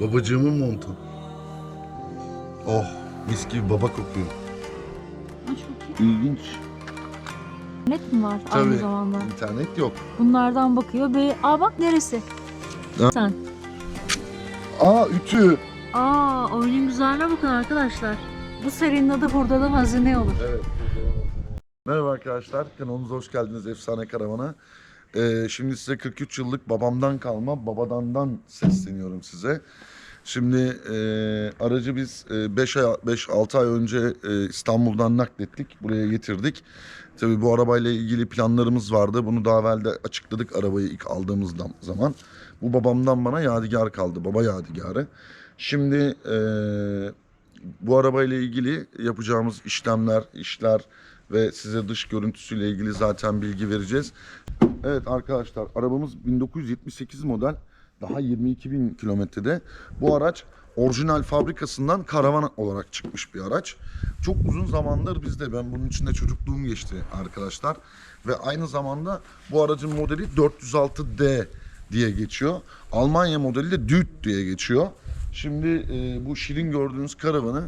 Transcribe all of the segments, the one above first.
Babacığımın montu. Oh mis gibi baba kokuyor. İlginç. Net mi var Tabii. aynı zamanda? İnternet yok. Bunlardan bakıyor. Be Aa bak neresi? Ha? Sen. Aa ütü. Aa oyunun güzelliğine bakın arkadaşlar. Bu serinin adı burada da hazine olur. Evet. Merhaba arkadaşlar, kanalımıza hoş geldiniz Efsane Karavan'a. Ee, şimdi size 43 yıllık babamdan kalma babadandan sesleniyorum size. Şimdi e, aracı biz 5 ay 5-6 ay önce e, İstanbul'dan naklettik, buraya getirdik. Tabii bu arabayla ilgili planlarımız vardı. Bunu daha evvel de açıkladık arabayı ilk aldığımız zaman. Bu babamdan bana yadigar kaldı, baba yadigarı. Şimdi e, bu arabayla ilgili yapacağımız işlemler, işler ve size dış görüntüsüyle ilgili zaten bilgi vereceğiz. Evet arkadaşlar arabamız 1978 model. Daha 22 bin kilometrede. Bu araç orijinal fabrikasından karavan olarak çıkmış bir araç. Çok uzun zamandır bizde. Ben bunun içinde çocukluğum geçti arkadaşlar. Ve aynı zamanda bu aracın modeli 406D diye geçiyor. Almanya modeli de Dude diye geçiyor. Şimdi e, bu şirin gördüğünüz karavanı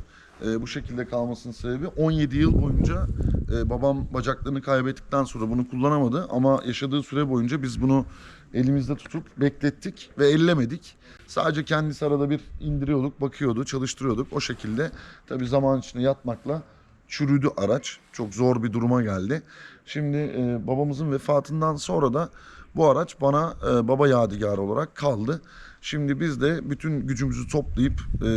e, bu şekilde kalmasının sebebi 17 yıl boyunca e, babam bacaklarını kaybettikten sonra bunu kullanamadı ama yaşadığı süre boyunca biz bunu elimizde tutup beklettik ve ellemedik. Sadece kendisi arada bir indiriyorduk, bakıyordu, çalıştırıyorduk. O şekilde tabii zaman içinde yatmakla çürüdü araç. Çok zor bir duruma geldi. Şimdi e, babamızın vefatından sonra da bu araç bana e, baba yadigarı olarak kaldı. Şimdi biz de bütün gücümüzü toplayıp e,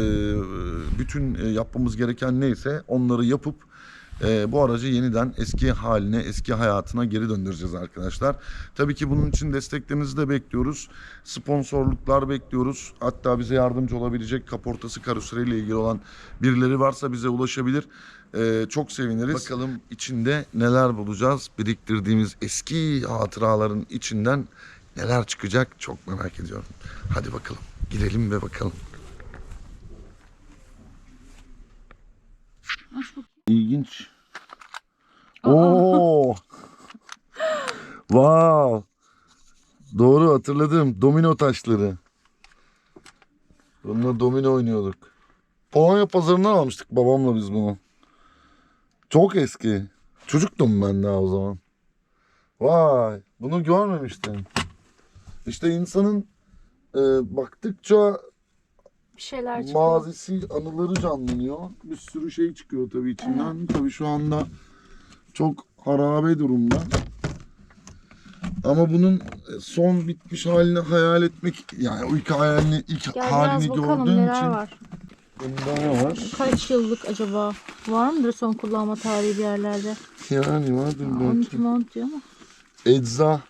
bütün e, yapmamız gereken neyse onları yapıp e, bu aracı yeniden eski haline, eski hayatına geri döndüreceğiz arkadaşlar. Tabii ki bunun için desteklerinizi de bekliyoruz. Sponsorluklar bekliyoruz. Hatta bize yardımcı olabilecek kaportası karoseriyle ilgili olan birileri varsa bize ulaşabilir. E, çok seviniriz. Bakalım içinde neler bulacağız. Biriktirdiğimiz eski hatıraların içinden neler çıkacak çok merak ediyorum. Hadi bakalım girelim ve bakalım. İlginç. Oo. wow. Doğru hatırladım. Domino taşları. Bununla domino oynuyorduk. Polonya pazarından almıştık babamla biz bunu. Çok eski. Çocuktum ben daha o zaman. Vay. Bunu görmemiştim. İşte insanın e, baktıkça Bir şeyler çıkıyor. mazisi anıları canlanıyor. Bir sürü şey çıkıyor tabii içinden. Tabii şu anda çok harabe durumda. Ama bunun son bitmiş halini hayal etmek yani o ilk hayalini ilk Gel biraz halini bakalım gördüğüm neler için var. bunda ne var? Kaç yıllık acaba? Var mıdır son kullanma tarihi bir yerlerde? Yani vardır 12 belki. mont diyor ama. Ecza.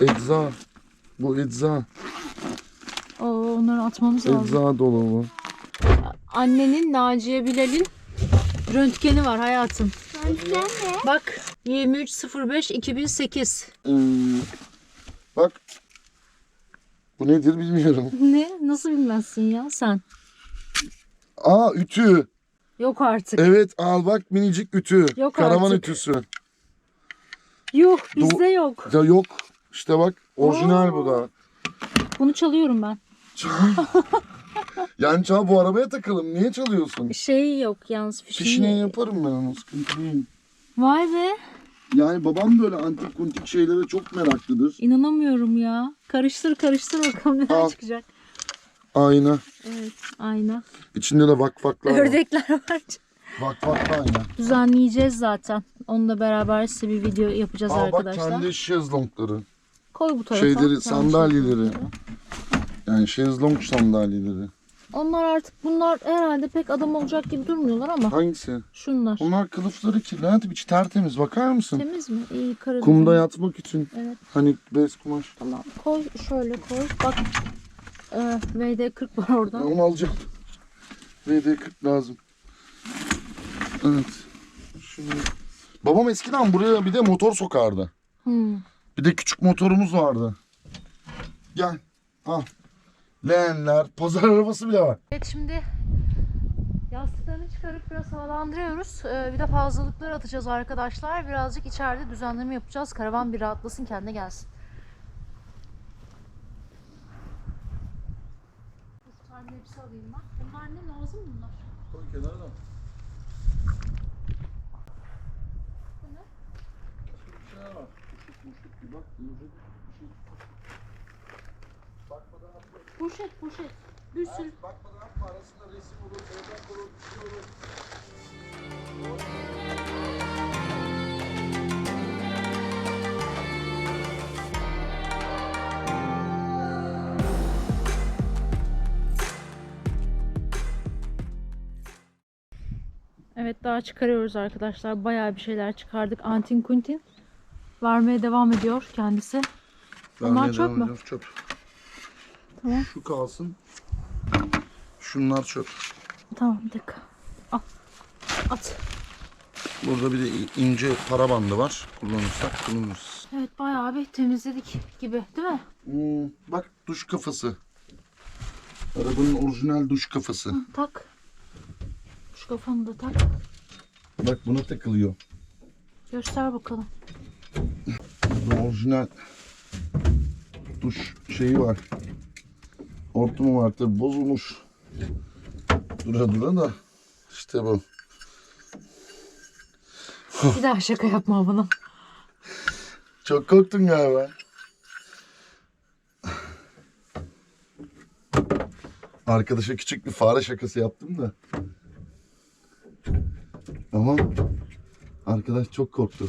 Ecza. Bu ecza. Oo, onları atmamız lazım. Ecza dolabı. Annenin Naciye Bilal'in röntgeni var hayatım. Bak 23.05.2008. Ee, bak. Bu nedir bilmiyorum. Ne? Nasıl bilmezsin ya sen? Aa ütü. Yok artık. Evet al bak minicik ütü. Yok Karavan artık. ütüsü. Yok bizde yok. Ya yok. İşte bak orijinal bu da. Bunu çalıyorum ben. yani çal bu arabaya takalım. Niye çalıyorsun? Şey yok yalnız fişini. Fişine yaparım ben onu sıkıntı değil. Vay be. Yani babam böyle antik kuntik şeylere çok meraklıdır. İnanamıyorum ya. Karıştır karıştır bakalım neler Al. çıkacak. Ayna. Evet ayna. İçinde de vakvaklar var. Ördekler var. Vakvaklı ayna. Düzenleyeceğiz zaten. Onunla beraber size bir video yapacağız Aa bak arkadaşlar. kendi şezlongları. Koy bu tarafa. Şeyleri sandalyeleri. Yani şezlong sandalyeleri. Onlar artık bunlar herhalde pek adam olacak gibi durmuyorlar ama Hangisi? şunlar. Bunlar kılıfları kirli. Hadi içi tertemiz. Bakar mısın? Temiz mi? İyi karı. Kumda yatmak için. Evet Hani bez kumaş. tamam. Koy şöyle koy. Bak e, VD40 var orada. Onu alacağım. VD40 lazım. Evet. Şimdi... Babam eskiden buraya bir de motor sokardı. Hmm. Bir de küçük motorumuz vardı. Gel. Al. Leğenler, pazar arabası bile var. Evet şimdi yastıklarını çıkarıp biraz havalandırıyoruz. Ee, bir de fazlalıkları atacağız arkadaşlar. Birazcık içeride düzenleme yapacağız. Karavan bir rahatlasın kendine gelsin. hepsi alayım ben. Bunlar ne lazım bunlar? Koy kenara. Bu ne? Bir şey var. Kuşluk muşluk bir bak. ince bir şey. Bakmadan atma. Poşet poşet. Bir sürü. Bakmadan atma. Arasında resim olur, evrak olur, bir şey olur. Evet daha çıkarıyoruz arkadaşlar. Bayağı bir şeyler çıkardık. Antin kuntin. Vermeye devam ediyor kendisi. Vermeye çöp mü? Çöp. Tamam. Şu kalsın. Şunlar çöp. Tamam bir dakika. Al. At. Burada bir de ince para bandı var. Kullanırsak kullanırız. Evet bayağı bir temizledik gibi değil mi? Hmm, bak duş kafası. Arabanın orijinal duş kafası. Hı, tak. Şu kafanı da tak. Bak buna takılıyor. Göster bakalım. Burada orijinal duş şeyi var. Hortumu var tabi bozulmuş. Dura dura da işte bu. Bir daha şaka yapma bana. Çok korktun galiba. Arkadaşa küçük bir fare şakası yaptım da. Ama arkadaş çok korktu.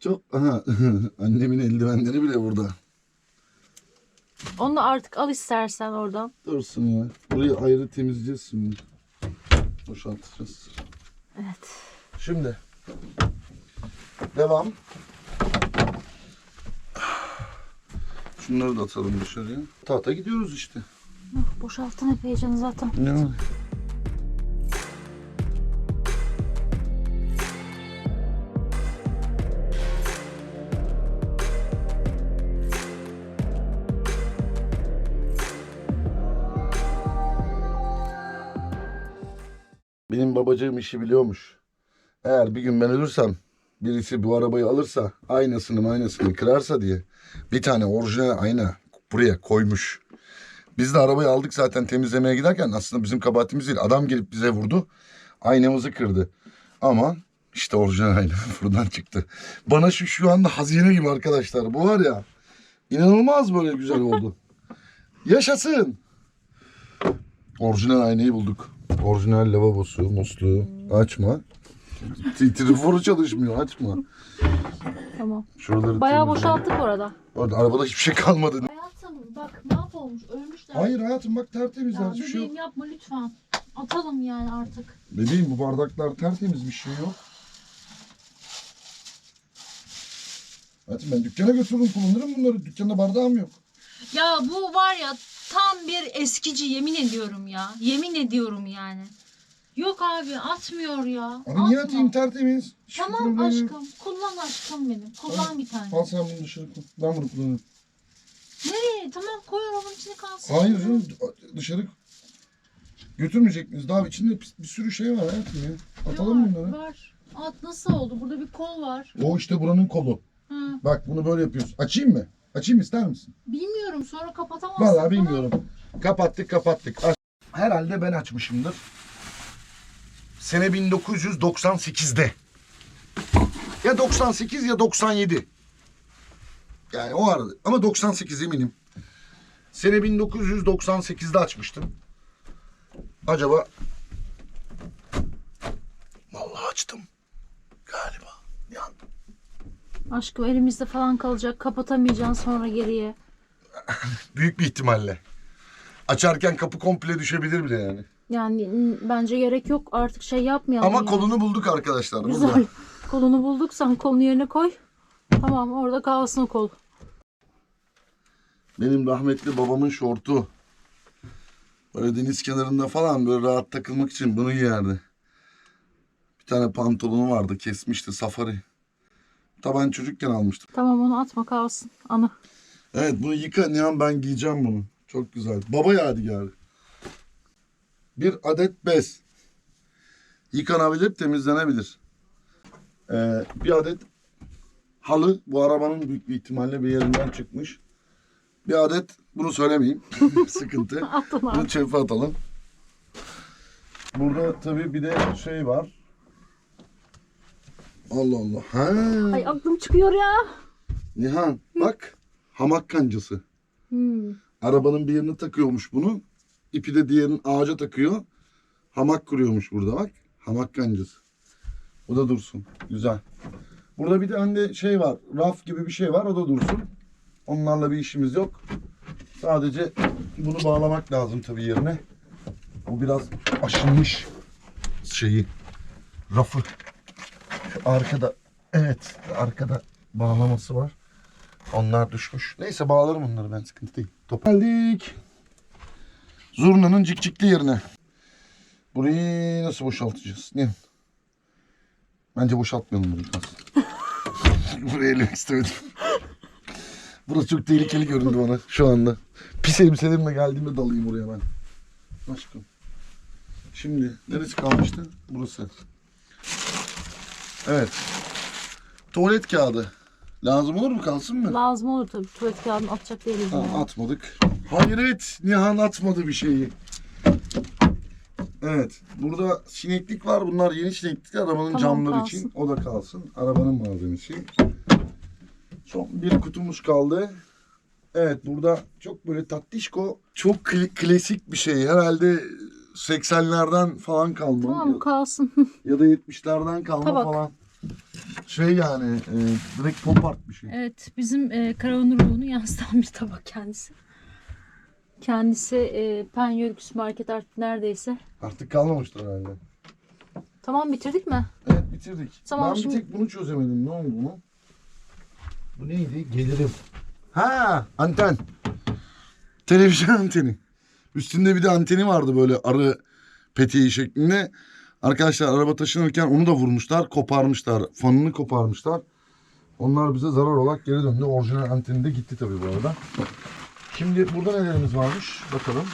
Çok aha annemin eldivenleri bile burada. Onu da artık al istersen oradan. Dursun ya. Burayı ayrı temizleyeceğiz şimdi. Boşaltacağız. Evet. Şimdi devam. Şunları da atalım dışarıya. Tahta gidiyoruz işte. Hah, Boşalttın epey canı zaten. Ne var? Benim babacığım işi biliyormuş. Eğer bir gün ben ölürsem birisi bu arabayı alırsa aynasını aynasını kırarsa diye bir tane orijinal ayna buraya koymuş. Biz de arabayı aldık zaten temizlemeye giderken aslında bizim kabahatimiz değil. Adam gelip bize vurdu. Aynamızı kırdı. Ama işte orijinal ayna buradan çıktı. Bana şu şu anda hazine gibi arkadaşlar. Bu var ya inanılmaz böyle güzel oldu. Yaşasın. Orijinal aynayı bulduk. Orijinal lavabosu, musluğu. Açma. Triforu çalışmıyor. Açma. Tamam. Şuraları Bayağı temizle. boşalttık orada. Orada arabada hiçbir şey kalmadı. Hayatım bak mahvolmuş ölmüşler. Hayır hayatım bak tertemiz Ya hiçbir şey yok. bebeğim yapma lütfen. Atalım yani artık. Bebeğim bu bardaklar tertemiz bir şey yok. Hayatım ben dükkana götürürüm kullanırım bunları. Dükkanda bardağım yok. Ya bu var ya tam bir eskici yemin ediyorum ya. Yemin ediyorum yani. Yok abi atmıyor ya. Abi niye atayım tertemiz? Hiçbir Tamam problem yok. aşkım. Kullan aşkım benim. Kullan bir tane. Al sen bunu dışarı koy. Ben bunu kullanırım. Nereye? Tamam koy arabanın içine kalsın. Hayır canım dışarı götürmeyecek miyiz? Daha içinde bir, bir sürü şey var hayatım ya. Atalım Var, bunları. Var. At nasıl oldu? Burada bir kol var. O işte buranın kolu. Ha. Bak bunu böyle yapıyoruz. Açayım mı? Açayım ister misin? Bilmiyorum sonra kapatamazsın. Vallahi bilmiyorum. Kapattık kapattık. Aç- Herhalde ben açmışımdır. Sene 1998'de. Ya 98 ya 97. Yani o arada. Ama 98 eminim. Sene 1998'de açmıştım. Acaba... Vallahi açtım. Aşkım elimizde falan kalacak. Kapatamayacaksın sonra geriye. büyük bir ihtimalle. Açarken kapı komple düşebilir bile yani. Yani bence gerek yok. Artık şey yapmayalım. Ama yani. kolunu bulduk arkadaşlar. Güzel. Burada. Kolunu bulduk. Sen kolunu yerine koy. Tamam orada kalsın o kol. Benim rahmetli babamın şortu. Böyle deniz kenarında falan böyle rahat takılmak için bunu giyerdi. Bir tane pantolonu vardı kesmişti safari. Taban çocukken almıştım. Tamam onu atma kalsın. Anı. Evet bunu yıka Nihan ben giyeceğim bunu. Çok güzel. Baba yadigarı. Bir adet bez. Yıkanabilir, temizlenebilir. Ee, bir adet halı. Bu arabanın büyük bir ihtimalle bir yerinden çıkmış. Bir adet bunu söylemeyeyim. Sıkıntı. At onu Bunu çöpe atalım. Burada tabii bir de şey var. Allah Allah. Ha. Ay aklım çıkıyor ya. Nihan bak. Hamak kancası. Hmm. Arabanın bir yerine takıyormuş bunu. İpi de diğerinin ağaca takıyor. Hamak kuruyormuş burada bak. Hamak kancası. O da dursun. Güzel. Burada bir de hani şey var. Raf gibi bir şey var. O da dursun. Onlarla bir işimiz yok. Sadece bunu bağlamak lazım tabii yerine. Bu biraz aşınmış şeyi. Rafı. Arkada. Evet. Arkada bağlaması var. Onlar düşmüş. Neyse bağlarım onları ben sıkıntı değil. Top geldik. Zurnanın cikcikli yerine. Burayı nasıl boşaltacağız? Ne? Bence boşaltmayalım burayı. Burayı ellemek istemedim. Burası çok tehlikeli göründü bana şu anda. Pis elbiselerimle geldiğimde dalayım oraya ben. Aşkım. Şimdi neresi kalmıştı? Burası. Evet. Tuvalet kağıdı. Lazım olur mu kalsın mı? Lazım olur tabii. Tuvalet kağıdını atacak değiliz. Tamam yani. atmadık. Hayret Nihan atmadı bir şeyi. Evet burada sineklik var. Bunlar yeni sineklikler arabanın Tamam, camları kalsın. için. O da kalsın. Arabanın malzemesi. Son bir kutumuz kaldı. Evet burada çok böyle tatlışko çok kli- klasik bir şey. Herhalde 80'lerden falan kalma. Tamam kalsın. Ya da 70'lerden kalma Tabak. falan. Şey yani e, direkt pop art bir şey. evet bizim e, karavanın ruhunu yansıtan bir tabak kendisi. Kendisi e, Penyo Lüks Market artık neredeyse. Artık kalmamıştır herhalde. Tamam bitirdik mi? Evet bitirdik. Tamam, ben şimdi- bir tek bunu çözemedim. Ne oldu bu? Bu neydi? Gelirim. Ha anten. Televizyon anteni. Üstünde bir de anteni vardı böyle arı peteği şeklinde. Arkadaşlar araba taşınırken onu da vurmuşlar, koparmışlar. Fanını koparmışlar. Onlar bize zarar olarak geri döndü. Orijinal anteni de gitti tabii bu arada. Şimdi burada nelerimiz varmış? Bakalım.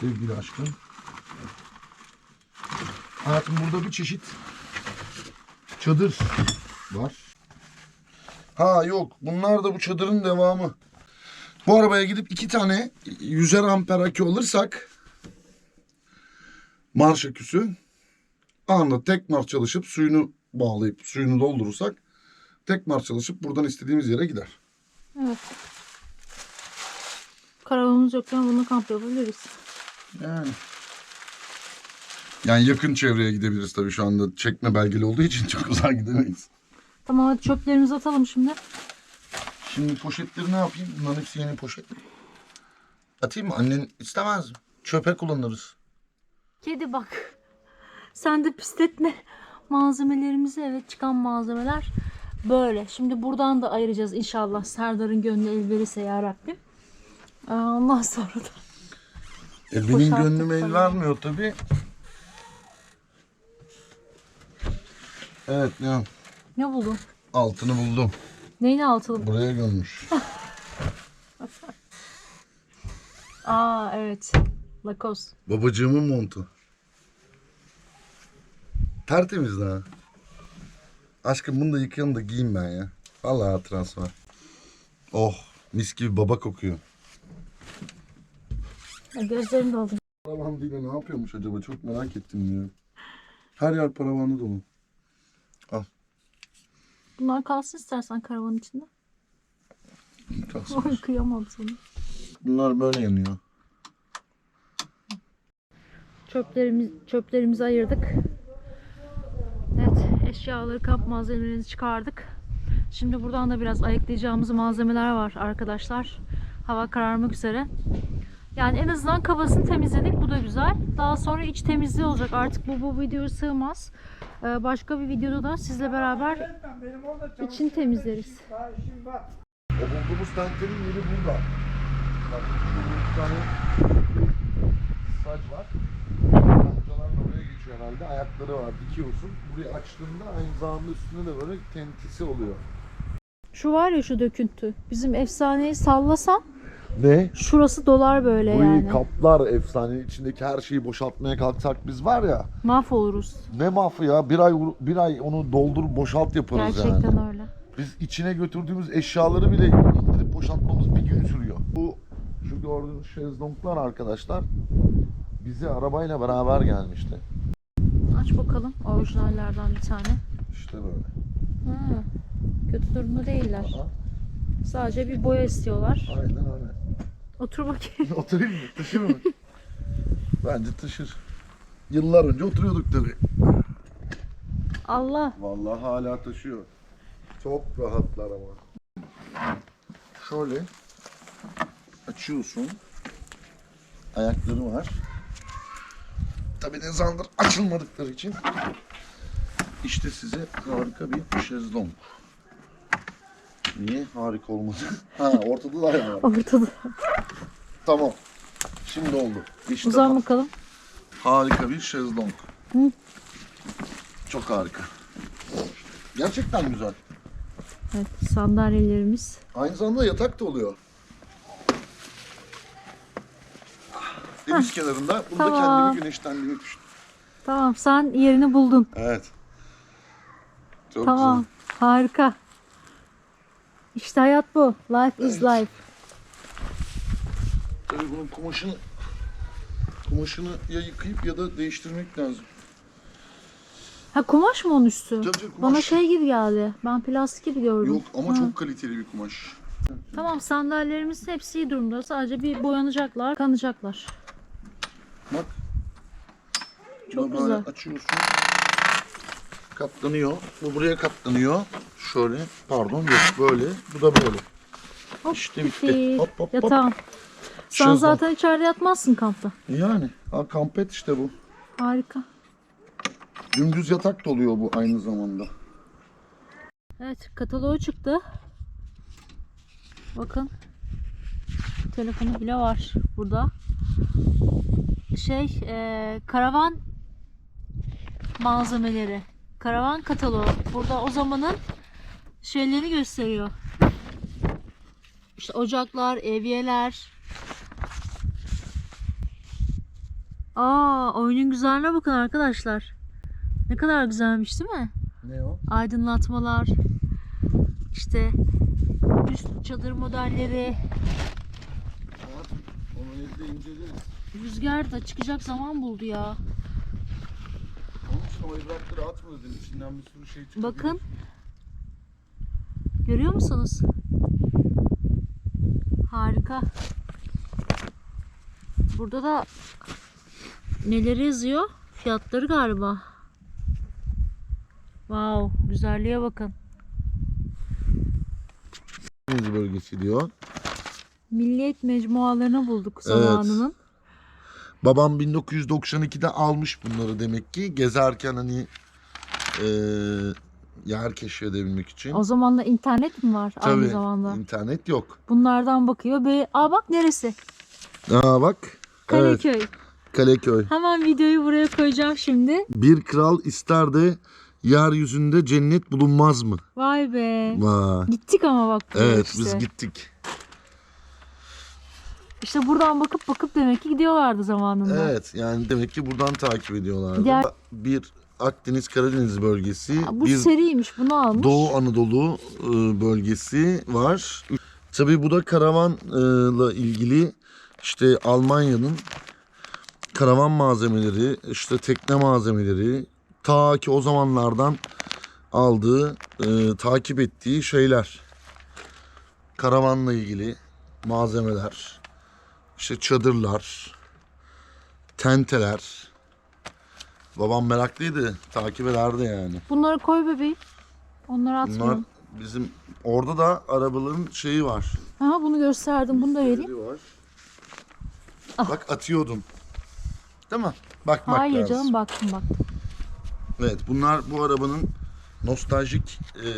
Sevgili aşkım. Hayatım burada bir çeşit çadır var. Ha yok bunlar da bu çadırın devamı. Bu arabaya gidip iki tane 100'er amper akü alırsak marş aküsü anında tek marş çalışıp suyunu bağlayıp suyunu doldurursak tek marş çalışıp buradan istediğimiz yere gider. Evet. Karavanımız yokken bununla kamp yapabiliriz. Yani. Yani yakın çevreye gidebiliriz tabii şu anda çekme belgeli olduğu için çok uzağa gidemeyiz. Tamam hadi çöplerimizi atalım şimdi. Şimdi poşetleri ne yapayım? Bunların hepsi yeni poşet. Atayım mı? Annen istemez mi? Çöpe kullanırız. Kedi bak. Sen de pisletme malzemelerimizi. Evet çıkan malzemeler böyle. Şimdi buradan da ayıracağız inşallah. Serdar'ın gönlü el verirse ya Rabbim. Aa, Ondan sonra da E, benim gönlüm el vermiyor tabii. Evet ne? ne buldun? Altını buldum. Neyin altılı? Buraya gömmüş. Aa evet. Lacoste. Babacığımın montu. Tertemiz daha. Aşkım bunu da yıkayalım da giyeyim ben ya. Vallahi hatırası var. Oh mis gibi baba kokuyor. Ya Gözlerim doldu. Paravan değil de ne yapıyormuş acaba çok merak ettim ya. Her yer paravanı dolu. Bunlar kalsın istersen karavanın içinde. Kalsın. Kıyamam sana. Bunlar böyle yanıyor. Çöplerimiz, çöplerimizi ayırdık. Evet, eşyaları, kamp malzemelerimizi çıkardık. Şimdi buradan da biraz ayıklayacağımız malzemeler var arkadaşlar. Hava kararmak üzere. Yani en azından kabasını temizledik. Bu da güzel. Daha sonra iç temizliği olacak. Artık bu bu videoya sığmaz. Ee, başka bir videoda da sizle beraber içini temizleriz. O bulduğumuz tentenin yeri burada. Bak bir tane saç var. Amcaların oraya geçiyor herhalde. Ayakları var dikiyorsun. Burayı açtığında aynı zamanda üstünde de böyle tentisi oluyor. Şu var ya şu döküntü. Bizim efsaneyi sallasan Ne? şurası dolar böyle Burayı yani. kaplar efsane. içindeki her şeyi boşaltmaya kalksak biz var ya. Mahvoluruz. Ne mahfı ya. Bir ay bir ay onu doldur boşalt yaparız yani. Gerçekten öyle. Biz içine götürdüğümüz eşyaları bile indirip boşaltmamız bir gün sürüyor. Bu şu gördüğünüz şezlonglar arkadaşlar bize arabayla beraber gelmişti. Aç bakalım orijinallerden bir tane. İşte böyle. Ha, kötü durumda değiller. Aha, Sadece bir boya istiyorlar. aynen öyle. Otur bakayım. Oturayım mı? Taşır mı? Bence taşır. Yıllar önce oturuyorduk tabii. Allah. Vallahi hala taşıyor. Çok rahatlar ama. Şöyle açıyorsun. Ayakları var. Tabii ne zamandır açılmadıkları için işte size harika bir şezlong. Niye harika olmadı? Ha ortada da ayağı var. Ortada. Tamam. Şimdi oldu. İşte Uzan bakalım. harika bir şezlong. Hı. Çok harika. Gerçekten güzel. Evet sandalyelerimiz. Aynı zamanda yatak da oluyor. Deniz kenarında. Bunda Tamam. kendimi güneşlendiğimi düşün. Tamam sen yerini buldun. Evet. Çok tamam. Harika. İşte hayat bu. Life is Evet. life. güzel. Tabii bunun kumaşını kumaşını ya yıkayıp ya da değiştirmek lazım. Ha kumaş mı onun üstü? Tabii tabii, Bana kumaş. şey gibi geldi. Ben plastik gibi gördüm. Yok ama Ha. çok kaliteli bir kumaş. Tamam sandalyelerimiz hepsi iyi durumda. Sadece bir boyanacaklar, kanacaklar. Bak. Çok böyle güzel. açıyorsun. Katlanıyor. Bu buraya katlanıyor. Şöyle. Pardon yok böyle. Bu da böyle. Hop İşte bitti. bitti. Hop, hop, hop. Yatağım. Sen Şezlong. zaten içeride yatmazsın kampta. Yani. Ha, kampet işte bu. Harika. Dümdüz yatak da oluyor bu aynı zamanda. Evet kataloğu çıktı. Bakın. Telefonu bile var burada. Şey eee, karavan malzemeleri. Karavan kataloğu. Burada o zamanın şeylerini gösteriyor. İşte ocaklar, evyeler. Aa, oyunun güzelliğine bakın arkadaşlar. Ne kadar güzelmiş değil mi? Ne o? aydınlatmalar, işte üst çadır modelleri, Onu evde inceleriz. rüzgar da çıkacak zaman buldu ya. O evrakları. İçinden bir sürü şey çıkıyor. Bakın. Görüyor musunuz? Harika. Burada da neleri yazıyor? Fiyatları galiba. Wow, güzelliğe bakın. Bölgesi diyor. Milliyet mecmualarını bulduk Evet. Babam 1992'de almış bunları demek ki. Gezerken hani eee yer keşfedebilmek için. O zaman da internet mi var aynı Tabii zamanda? internet yok. Bunlardan bakıyor. Be Aa bak neresi? Aa bak. Evet, Kaleköy. Kaleköy. Hemen videoyu buraya koyacağım şimdi. Bir kral ister de yeryüzünde cennet bulunmaz mı? Vay be. Vay. Gittik ama bak. buraya Evet işte. biz gittik. İşte buradan bakıp bakıp demek ki gidiyorlardı zamanında. Evet yani demek ki buradan takip ediyorlardı. Diğer- Bir Akdeniz Karadeniz bölgesi, Aa, Bu bir seriymiş. Bunu almış. Doğu Anadolu e, bölgesi var. Tabii bu da karavanla ilgili işte Almanya'nın karavan malzemeleri, işte tekne malzemeleri ta ki o zamanlardan aldığı, e, takip ettiği şeyler. Karavanla ilgili malzemeler, işte çadırlar, tenteler. Babam meraklıydı, takip ederdi yani. Bunları koy bebeğim. Onları Bunlar atmayalım. bizim orada da arabaların şeyi var. Aha bunu gösterdim. Bunu da vereyim. Var. Ah. Bak atıyordum. Değil mi? Bakmak Hayır lazım. canım baktım bak. Evet bunlar bu arabanın nostaljik e,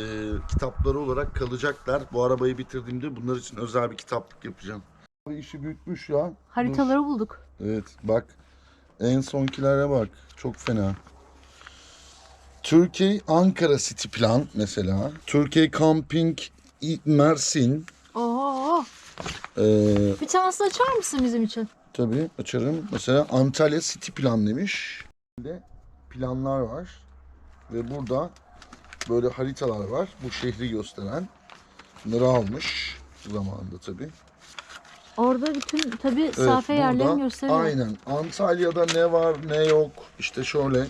kitapları olarak kalacaklar. Bu arabayı bitirdiğimde bunlar için özel bir kitaplık yapacağım. İşi büyütmüş ya. Haritaları bulduk. Evet bak. En sonkilere bak. Çok fena. Türkiye Ankara City Plan mesela. Türkiye Camping Mersin. Oo. Ee, Bir tanesini açar mısın bizim için? Tabii açarım. Mesela Antalya City Plan demiş. De planlar var. Ve burada böyle haritalar var. Bu şehri gösteren. Bunları almış. zamanında tabii. Orada bütün tabii Evet, safe yerlerini gösteriyor. Aynen. Antalya'da ne var ne yok. İşte şöyle.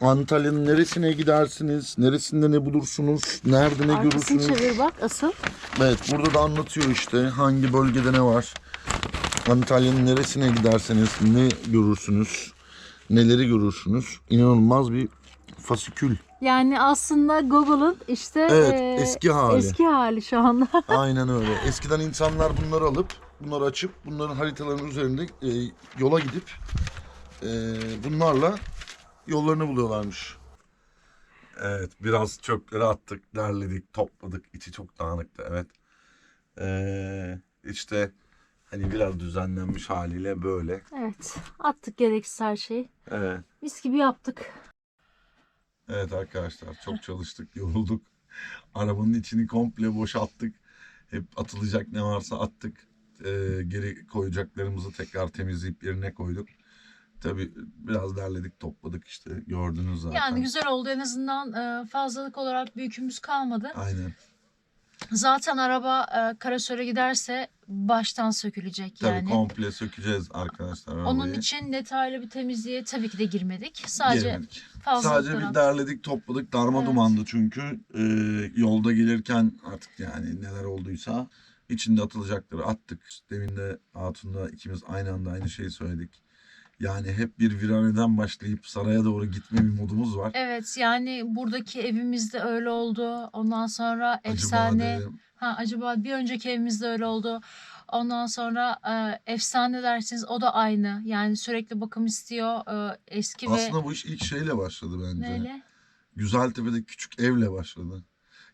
Antalya'nın neresine gidersiniz? Neresinde ne bulursunuz? Nerede ne Arkasını görürsünüz? çevir bak asıl. Evet burada da anlatıyor işte hangi bölgede ne var. Antalya'nın neresine giderseniz ne görürsünüz. Neleri görürsünüz. İnanılmaz bir fasikül. Yani aslında Google'ın işte Evet, eee, eski hali. eski hali şu anda. Aynen öyle. Eskiden insanlar bunları alıp bunları açıp bunların haritaların üzerinde e, yola gidip e, bunlarla yollarını buluyorlarmış. Evet biraz çöpleri attık, derledik, topladık. İçi çok dağınıktı evet. Ee, işte hani biraz düzenlenmiş haliyle böyle. evet. Attık gereksiz her şeyi. Evet. Mis gibi yaptık. Evet arkadaşlar çok çalıştık, yorulduk. Arabanın içini komple boşalttık. Hep atılacak ne varsa attık. Ee, geri koyacaklarımızı tekrar temizleyip yerine koyduk. Tabii biraz derledik, topladık işte gördünüz zaten. Yani güzel oldu en azından eee, fazlalık olarak bir yükümüz kalmadı. Aynen. Zaten araba eee Karasör'e giderse baştan sökülecek Tabii yani. komple sökeceğiz arkadaşlar arabayı. Onun için detaylı bir temizliğe tabii ki de girmedik. Sadece Girmedik. Sadece bir derledik, topladık. Darma Evet. dumandı çünkü. Ee, yolda gelirken artık yani neler olduysa içinde atılacakları attık. Demin de Hatun'la ikimiz aynı anda aynı şeyi söyledik. Yani hep bir viraneden başlayıp saraya doğru gitme bir modumuz var. Evet yani buradaki evimizde öyle oldu. Ondan sonra efsane. Acaba Ha acaba bir önceki evimizde öyle oldu. Ondan sonra e, efsane dersiniz o da aynı. Yani sürekli bakım istiyor. E, eski ve Aslında bu iş ilk şeyle başladı bence. neyle? Güzeltepe'de küçük evle başladı.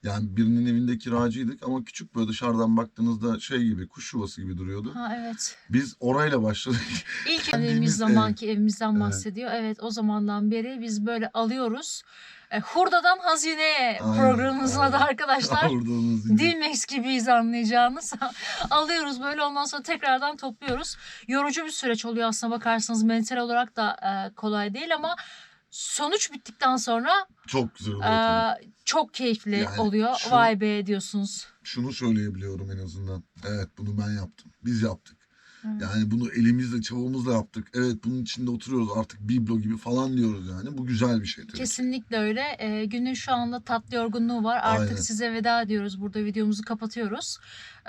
Yani birinin evinde kiracıydık ama küçük böyle dışarıdan baktığınızda şey gibi kuş yuvası gibi duruyordu. Ha evet. Biz orayla başladık. İlk evimiz ev. zamanki evimizden Evet. bahsediyor. Evet o zamandan beri biz böyle alıyoruz. E, hurdadan hazineye programımızın adı arkadaşlar. Dilmex gibiyiz anlayacağınız. Alıyoruz böyle ondan sonra tekrardan topluyoruz. Yorucu bir süreç oluyor aslına bakarsanız mental olarak da e, kolay değil ama sonuç bittikten sonra Çok güzel oluyor e, çok keyifli Yani oluyor. şu- Vay be diyorsunuz. Şunu söyleyebiliyorum en azından. Evet bunu ben yaptım. Biz yaptık. Yani bunu elimizle çabamızla yaptık. Evet bunun içinde oturuyoruz artık biblo gibi falan diyoruz yani. Bu güzel bir şey tabii. Kesinlikle öyle. E, günün şu anda tatlı yorgunluğu var. Artık Aynen. size veda ediyoruz. Burada videomuzu kapatıyoruz.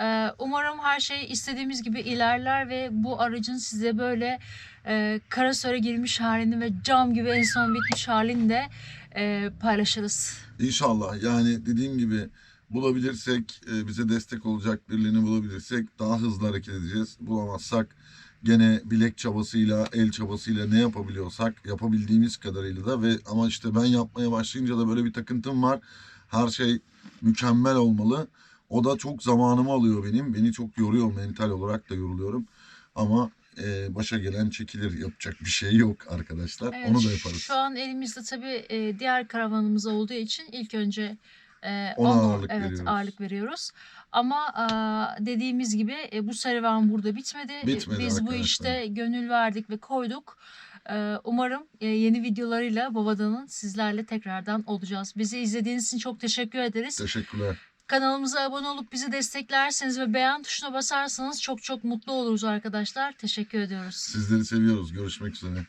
E, umarım her şey istediğimiz gibi ilerler ve bu aracın size böyle e, karasöre girmiş halini ve cam gibi en son bitmiş halini de e, paylaşırız. İnşallah yani dediğim gibi bulabilirsek e, bize destek olacak birilerini bulabilirsek daha hızlı hareket edeceğiz. Bulamazsak gene bilek çabasıyla el çabasıyla ne yapabiliyorsak yapabildiğimiz kadarıyla da ve ama işte ben yapmaya başlayınca da böyle bir takıntım var. Her şey mükemmel olmalı. O da çok zamanımı alıyor benim. Beni çok yoruyor mental olarak da yoruluyorum. Ama e, başa gelen çekilir. Yapacak bir şey yok arkadaşlar. Evet, Onu da yaparız. Şu an elimizde tabii e, diğer karavanımız olduğu için ilk önce e, Ona onu- ağırlık evet, veriyoruz. ağırlık veriyoruz. Ama e, dediğimiz gibi e, bu serüven burada bitmedi. E, Bitmedi Biz bu arkadaşlar. işte gönül verdik ve koyduk. E, umarım e, yeni videolarıyla Babadan'ın sizlerle tekrardan olacağız. Bizi izlediğiniz için çok teşekkür ederiz. Teşekkürler. Kanalımıza abone olup bizi desteklerseniz ve beğen tuşuna basarsanız çok çok mutlu oluruz arkadaşlar. Teşekkür ediyoruz. Sizleri seviyoruz. Görüşmek üzere.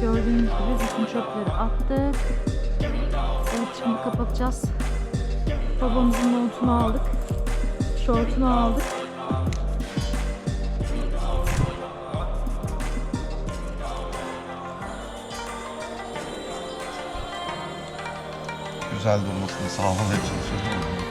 Gördüğünüz gibi bütün çöpleri attık. Şimdi kapatacağız. Babamızın montunu aldık. Şortunu aldık. Güzel durmasını sağlamaya çalışıyorum.